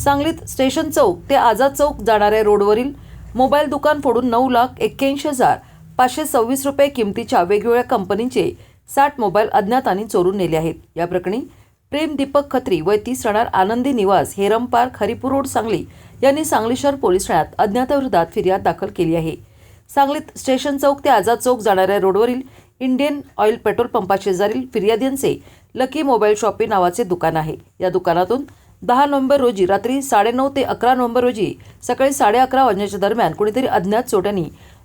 सांगलीत स्टेशन चौक ते आझाद चौक जाणाऱ्या रोडवरील मोबाईल दुकान फोडून नऊ लाख एक्क्याऐंशी हजार पाचशे सव्वीस रुपये किमतीच्या वेगवेगळ्या कंपनीचे साठ मोबाईल अज्ञातांनी चोरून नेले आहेत. या प्रकरणी प्रेम दीपक खत्री व तीस राहणार आनंदी निवास हेरम पार्क हरिपूर रोड सांगली यांनी सांगली शहर पोलीस ठाण्यात अज्ञाताविरोधात फिर्याद दाखल केली आहे. सांगलीत स्टेशन चौक ते आझाद चौक जाणाऱ्या रोडवरील इंडियन ऑइल पेट्रोल पंपा शेजारील फिर्यादींचे लकी मोबाईल शॉपी नावाचे दुकान आहे. या दुकानातून दहा नोव्हेंबर रोजी रात्री साडेनऊ ते अकरा नोव्हेंबर रोजी सकाळी साडे अकरा वाजण्याच्या दरम्यान कुणीतरी अज्ञात चोट्यांनी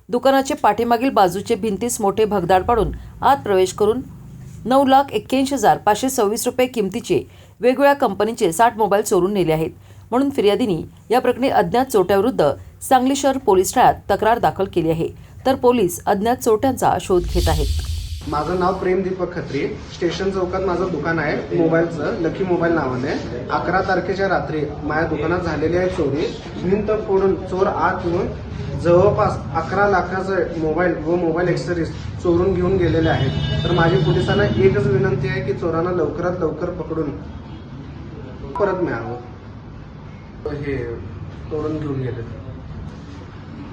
दुकानाचे पाठीमागील बाजूचे भिंतीस मोठे भगदाड पाडून आत प्रवेश करून नऊ लाख एक्क्याऐंशी हजार पाचशे सव्वीस रुपये किमतीचे वेगवेगळ्या कंपनीचे साठ मोबाईल चोरून नेले आहेत. म्हणून फिर्यादींनी या प्रकरणी अज्ञात चोट्याविरुद्ध सांगली शहर पोलीस ठाण्यात तक्रार दाखल केली आहे. तर पोलीस अज्ञात चोट्यांचा शोध घेत आहेत. माझं नाव प्रेम दीपक खत्री. स्टेशन चौकात माझं दुकान आहे मोबाईलचं लकी मोबाईल नावाने. अकरा तारखेच्या रात्री माझ्या दुकानात झालेली आहे चोरी. भिंत फोडून चोर आत येऊन जवळपास अकरा लाखाचं मोबाईल व मोबाईल एक्सेसरीज चोरून घेऊन गेलेले आहेत. तर माझी पोलिसांना एकच विनंती आहे की चोरांना लवकरात लवकर पकडून परत मिळावं. हे तोडून घेऊन गेले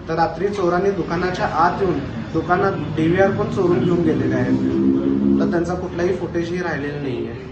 तर रात्री चोरांनी दुकानाच्या आत येऊन दुकानात डीव्हीआर पण चोरून घेऊन गेलेले आहेत. तर त्यांचा कुठलाही फुटेजही राहिलेला नाही आहे